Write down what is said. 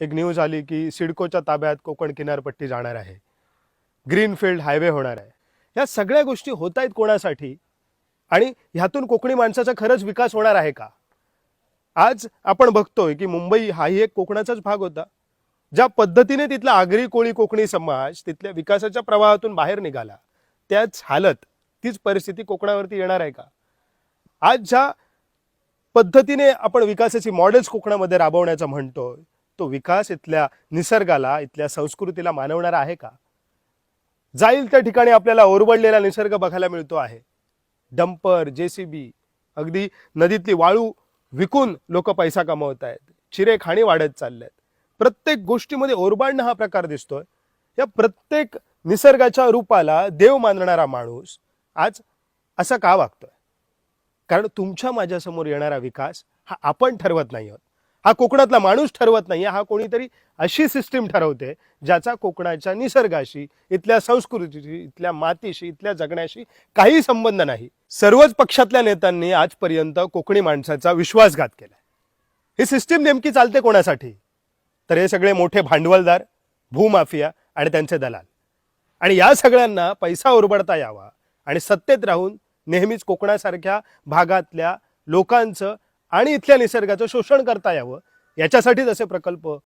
एक न्यूज आली की सिडकोच्या ताब्यात कोकण किनारपट्टी जाणार आहे. ग्रीनफील्ड हायवे होणार आहे. या सगळ्या गोष्टी होत आहेत कोणासाठी? आणि ह्यातून कोकणी माणसाचा खरंच विकास होणार आहे का? आज आपण बघतोय की मुंबई हाही एक कोकणाचाच भाग होता. ज्या पद्धतीने तिथला आगरी कोळी कोकणी समाज तिथल्या विकासाच्या प्रवाहातून बाहेर निघाला त्याच हालत तीच परिस्थिती कोकणावरती येणार आहे का? आज ज्या पद्धतीने आपण विकासाची मॉडेल्स कोकणामध्ये राबवण्याचं म्हणतोय तो विकास इथल्या निसर्गाला इथल्या संस्कृतीला मानवणारा आहे का? जाईल त्या ठिकाणी आपल्याला ओरबडलेला निसर्ग बघायला मिळतो आहे. डंपर जेसीबी अगदी नदीतली वाळू विकून लोक पैसा कमवत आहेत. चिरे खाणी वाढत चालल्यात. प्रत्येक गोष्टीमध्ये ओरबाडणं हा प्रकार दिसतोय. या प्रत्येक निसर्गाच्या रूपाला देव मानणारा माणूस आज असा का वागतोय? कारण तुमच्या माझ्यासमोर येणारा विकास हा आपण ठरवत नाही आहोत. हा कोकणातला माणूस ठरवत नाही हा कोणीतरी अशी सिस्टीम ठरवते ज्याचा कोकणाच्या निसर्गाशी इथल्या संस्कृतीशी इथल्या मातीशी इथल्या जगण्याशी काही संबंध नाही. सर्वच पक्षातल्या नेत्यांनी आजपर्यंत कोकणी माणसाचा विश्वासघात केला ही सिस्टीम नेमकी चालते कोणासाठी? तर हे सगळे मोठे भांडवलदार भूमाफिया आणि त्यांचे दलाल. आणि या सगळ्यांना पैसा उरबडता यावा आणि सत्तेत राहून नेहमीच कोकणासारख्या भागातल्या लोकांचं आणि इथल्या निसर्गाचं शोषण करता यावं. याच्यासाठीच असे प्रकल्प